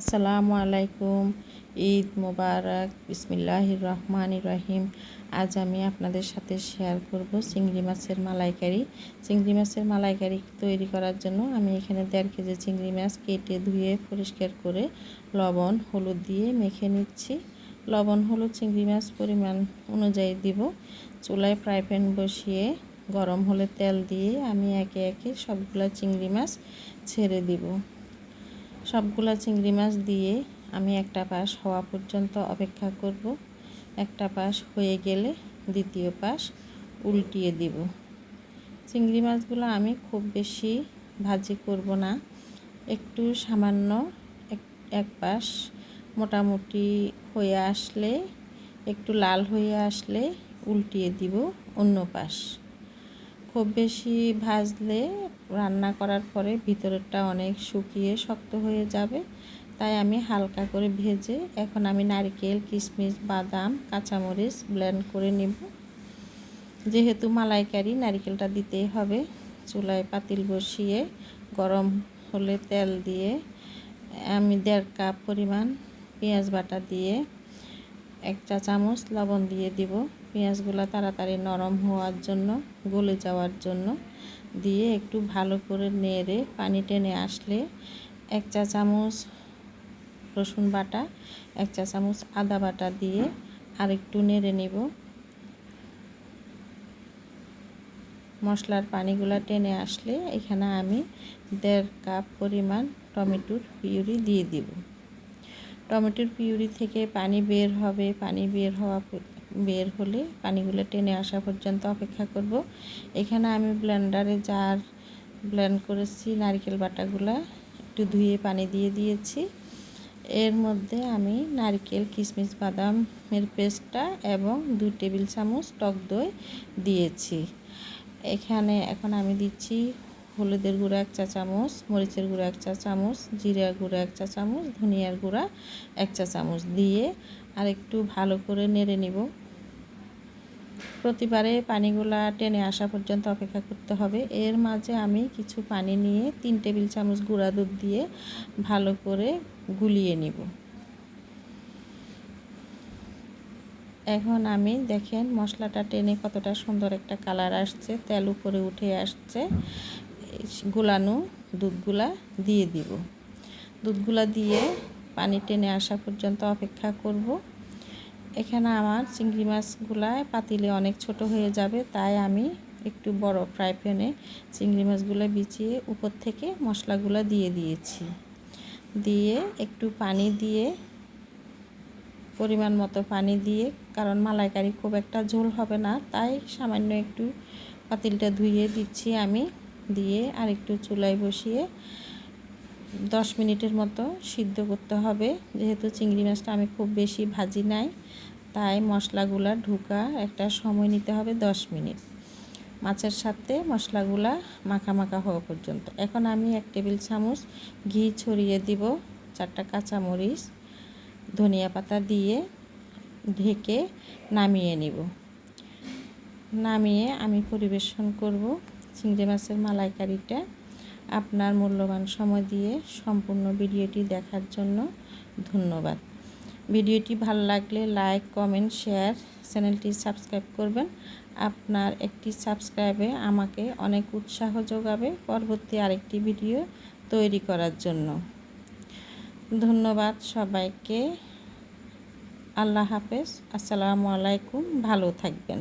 আসসালামু আলাইকুম। ঈদ মোবারক। বিসমিল্লাহ রহমান রহিম। আজ আমি আপনাদের সাথে শেয়ার করব চিংড়ি মাছের মালাইকারি। চিংড়ি মাছের মালাইকারি তৈরি করার জন্য আমি এখানে দেড় কেজি চিংড়ি মাছ কেটে ধুয়ে পরিষ্কার করে লবণ, হলুদ দিয়ে মেখে নিচ্ছি। লবণ, হলুদ, চিংড়ি মাছ পরিমাণ অনুযায়ী দিব। চুলায় ফ্রাই প্যান বসিয়ে গরম হলে তেল দিয়ে আমি একে একে সবগুলা চিংড়ি মাছ ছেড়ে দিব। সবগুলা চিংড়ি মাছ দিয়ে আমি একটা পাশ হওয়া পর্যন্ত অপেক্ষা করব। একটা পাশ হয়ে গেলে দ্বিতীয় পাশ উল্টিয়ে দিব। চিংড়ি মাছগুলো আমি খুব বেশি ভাজি করব না। একটু সামান্য এক এক পাশ মোটামুটি হয়ে আসলে, একটু লাল হয়ে আসলে উল্টিয়ে দিব অন্য পাশ। খুব বেশি ভাজলে রান্না করার পরে ভিতরেরটা অনেক শুকিয়ে শক্ত হয়ে যাবে। তাই আমি হালকা করে ভেজে এখন আমি নারকেল, কিশমিশ, বাদাম, কাঁচামরিচ ব্লেন্ড করে নেব। যেহেতু মালাইকারি নারকেলটা দিতেই হবে, চুলায় পাতিল বসিয়ে গরম হলে তেল দিয়ে আমি দেড় কাপ পরিমাণ পেঁয়াজ বাটা দিয়ে এক চা চামচ লবণ দিয়ে দিব। পেঁয়াজগুলো তাড়াতাড়ি নরম হওয়ার জন্য, গলে যাওয়ার জন্য দিয়ে একটু ভালো করে নেড়ে পানি টেনে আসলে এক চা চামচ রসুন বাটা, এক চা চামচ আদা বাটা দিয়ে আর একটু নেড়ে নেব। মশলার পানিগুলো টেনে আসলে এখানে আমি দেড় কাপ পরিমাণ টমেটোর পিউরি দিয়ে দিব। টমেটোর পিউরি থেকে পানি বের হবে, পানি বের হওয়া বের হলে পানিগুলো টেনে আসা পর্যন্ত অপেক্ষা করব। এখানে আমি ব্লেন্ডারে জার ব্লেন্ড করেছি, নারকেল বাটাগুলো একটু ধুয়ে পানি দিয়ে দিয়েছি। এর মধ্যে আমি নারকেল কিশমিশ বাদামের পেস্টটা এবং দু টেবিল চামচ টক দই দিয়েছি। এখানে এখন আমি দিচ্ছি হলুদের গুঁড়া এক চা চামচ, মরিচের গুঁড়া এক চা চামচ জিরা গুঁড়া এক চা চামচ, ধনিয়ার গুঁড়া এক চা চামচ দিয়ে আর একটু ভালো করে নেড়ে নিব। প্রতিবারে পানিগুলা টেনে আসা পর্যন্ত অপেক্ষা করতে হবে। এর মাঝে আমি কিছু পানি নিয়ে তিন টেবিল চামচ গুঁড়া দুধ দিয়ে ভালো করে গুলিয়ে নিব। এখন আমি দেখেন মশলাটা টেনে কতটা সুন্দর একটা কালার আসছে, তেল উপরে উঠে আসছে। গোলানো দুধগুলা দিয়ে দিব। দুধগুলা দিয়ে পানি টেনে আসা পর্যন্ত অপেক্ষা করব। এখানে আমার চিংড়ি মাছগুলায় পাতিলে অনেক ছোট হয়ে যাবে, তাই আমি একটু বড় ফ্রাই প্যানে চিংড়ি মাছগুলো বিছিয়ে উপর থেকে মশলাগুলো দিয়ে দিয়েছি। দিয়ে একটু পানি দিয়ে, পরিমাণ মতো পানি দিয়ে, কারণ মালাইকারি খুব একটা ঝোল হবে না, তাই সামান্য একটু পাতিলটা ধুয়ে দিচ্ছি আমি। দিয়ে আর একটু চুলায় বসিয়ে দশ মিনিটের মতো সিদ্ধ করতে হবে। যেহেতু চিংড়ি মাছটা আমি খুব বেশি ভাজি নাই, তাই মশলাগুলা ঢুকা একটা সময় নিতে হবে দশ মিনিট। মাছের সাথে মশলাগুলা মাখা মাখা হওয়া পর্যন্ত। এখন আমি এক টেবিল চামচ ঘি ছড়িয়ে দিব, চারটা কাঁচামরিচ, ধনিয়া পাতা দিয়ে ঢেকে নামিয়ে নিব। নামিয়ে আমি পরিবেশন করব। চিংড়ি মাছের মালাইকারিটা আপনার মূল্যবান সময় দিয়ে সম্পূর্ণ ভিডিওটি দেখার জন্য ধন্যবাদ। ভিডিওটি ভালো লাগলে লাইক, কমেন্ট, শেয়ার, চ্যানেলটি সাবস্ক্রাইব করবেন। আপনার একটি সাবস্ক্রাইবে আমাকে অনেক উৎসাহ যোগাবে পরবর্তী আরেকটি ভিডিও তৈরি করার জন্য। ধন্যবাদ সবাইকে। আল্লাহ হাফেজ। আসসালামু আলাইকুম। ভালো থাকবেন।